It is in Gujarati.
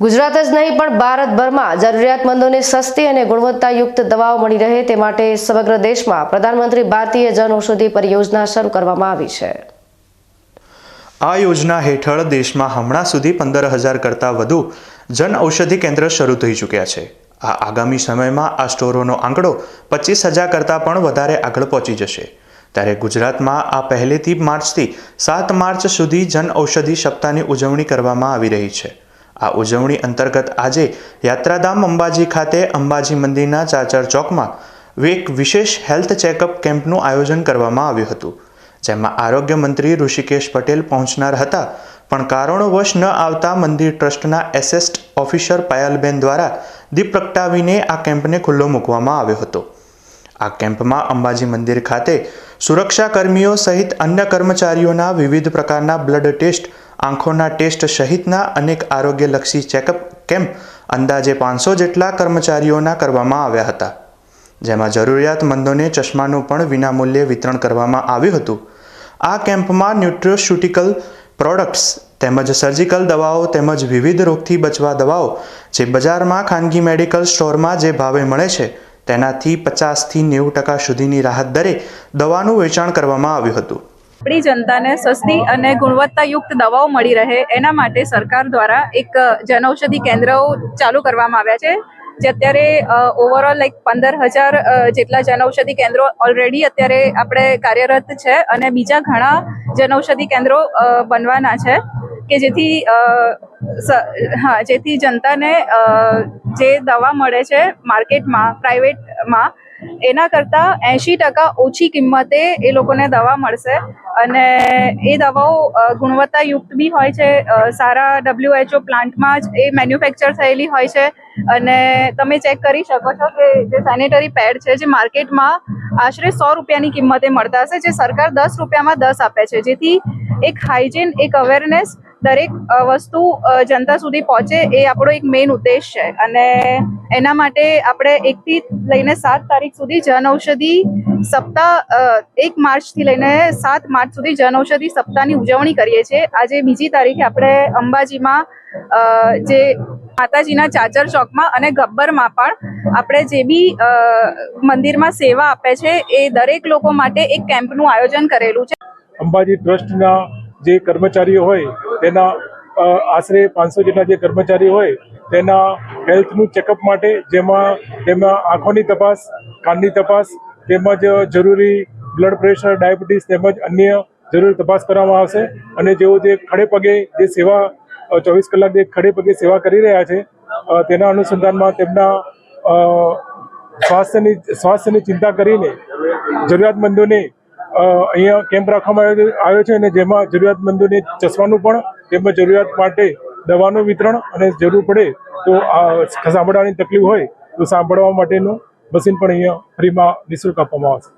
ગુજરાત જ નહીં, પણ ભારતભરમાં જરૂરિયાતમંદોને સસ્તી અને ગુણવત્તાયુક્ત દવાઓ મળી રહે તે માટે સમગ્ર દેશમાં પ્રધાનમંત્રી ભારતીય જન ઔષધિ પરિયોજના શરૂ કરવામાં આવી છે. આ યોજના હેઠળ દેશમાં હમણાં સુધી પંદર હજાર કરતાં વધુ જન ઔષધિ કેન્દ્ર શરૂ થઈ ચૂક્યા છે. આ આગામી સમયમાં આ સ્ટોરોનો આંકડો પચીસ હજાર કરતાં પણ વધારે આગળ પહોંચી જશે. ત્યારે ગુજરાતમાં આ પહેલીથી માર્ચથી સાત માર્ચ સુધી જન ઔષધિ સપ્તાહની ઉજવણી કરવામાં આવી રહી છે. આ ઉજવણી અંતર્ગત આજે યાત્રાધામ અંબાજી ખાતે અંબાજી મંદિરના ચાચર ચોકમાં એક વિશેષ હેલ્થ ચેકઅપ કેમ્પનું આયોજન કરવામાં આવ્યું હતું, જેમાં આરોગ્ય મંત્રી ઋષિકેશ પટેલ પહોંચનાર હતા. પણ કારણોવશ ન આવતા મંદિર ટ્રસ્ટના એસેસ્ટ ઓફિસર પાયલબેન દ્વારા દીપ પ્રગટાવીને આ કેમ્પને ખુલ્લો મૂકવામાં આવ્યો હતો. આ કેમ્પમાં અંબાજી મંદિર ખાતે સુરક્ષા કર્મીઓ સહિત અન્ય કર્મચારીઓના વિવિધ પ્રકારના બ્લડ ટેસ્ટ આંખોના ટેસ્ટ સહિતના અનેક આરોગ્યલક્ષી ચેકઅપ કેમ્પ અંદાજે પાંચસો જેટલા કર્મચારીઓના કરવામાં આવ્યા હતા. જેમાં જરૂરિયાતમંદોને ચશ્માનું પણ વિનામૂલ્યે વિતરણ કરવામાં આવ્યું હતું. આ કેમ્પમાં ન્યુટ્રોસ્યુટિકલ પ્રોડક્ટ્સ તેમજ સર્જિકલ દવાઓ તેમજ વિવિધ રોગથી બચવા દવાઓ જે બજારમાં ખાનગી મેડિકલ સ્ટોરમાં જે ભાવે મળે છે, તેનાથી પચાસથી નેવું ટકા સુધીની રાહત દરે દવાનું વેચાણ કરવામાં આવ્યું હતું. આપણી જનતાને સસ્તી અને ગુણવત્તાયુક્ત દવાઓ મળી રહે એના માટે સરકાર દ્વારા એક જનૌષધિ કેન્દ્રો ચાલુ કરવામાં આવ્યા છે, જે અત્યારે ઓવરઓલ લાઈક પંદર હજાર જેટલા જનૌષધિ કેન્દ્રો ઓલરેડી અત્યારે આપણે કાર્યરત છે અને બીજા ઘણા જનૌષધિ કેન્દ્રો બનવાના છે, કે જેથી હા, જેથી જનતાને જે દવા મળે છે માર્કેટમાં પ્રાઇવેટમાં એના કરતાં એંશી ટકા ઓછી કિંમતે એ લોકોને દવા મળશે. અને એ દવાઓ ગુણવત્તાયુક્ત બી હોય છે. સારા ડબ્લ્યુએચઓ પ્લાન્ટમાં જ એ મેન્યુફેક્ચર થયેલી હોય છે. અને તમે ચેક કરી શકો છો કે જે સેનેટરી પેડ છે, જે માર્કેટમાં આશરે સો રૂપિયાની કિંમતે મળતા હશે. જે સરકાર દસ રૂપિયામાં દસ આપે છે. જેથી એક હાઇજીન, એક અવેરનેસ દરેક વસ્તુ જનતા સુધી પહોંચે એ આપણો એક મેઇન ઉદ્દેશ છે. અને એના માટે આપણે એકથી લઈને સાત તારીખ સુધી જન ઔષધિ સપ્તાહ એક માર્ચથી લઈને સાત માર્ચ સુધી જન ઔષધિ સપ્તાહની ઉજવણી કરીએ છીએ. આજે બીજી તારીખે આપણે અંબાજીમાં જે માતાજીના ચાચર ચોકમાં અને ગબ્બરમાં પણ આપણે જે બી મંદિરમાં સેવા આપે છે એ દરેક લોકો માટે એક કેમ્પનું આયોજન કરેલું છે. અંબાજી ટ્રસ્ટના જે કર્મચારીઓ હોય, તેના આશરે પાંચસો જેટલા જે કર્મચારી હોય, તેના હેલ્થનું ચેકઅપ માટે જેમાં, તેમાં આંખોની તપાસ, કાનની તપાસ, તેમજ જરૂરી બ્લડ પ્રેશર, ડાયાબિટીસ તેમજ અન્ય જરૂરી તપાસ કરવામાં આવશે. અને જેઓ જે ખડે પગે જે સેવા ચોવીસ કલાક જે ખડે પગે સેવા કરી રહ્યા છે તેના અનુસંધાનમાં તેમના સ્વાસ્થ્યની સ્વાસ્થ્યની ચિંતા કરીને જરૂરિયાતમંદોને અહીંયા કેમ્પ રાખવામાં આવ્યો છે અને જેમાં જરૂરિયાતમંદોને ચશ્માનું પણ તેમજ જરૂરિયાત માટે દવાનું વિતરણ અને જરૂર પડે તો સાંભળવાની તકલીફ હોય તો સાંભળવા માટેનું મશીન પણ અહીંયા ફ્રીમાં નિઃશુલ્ક આપવામાં આવશે.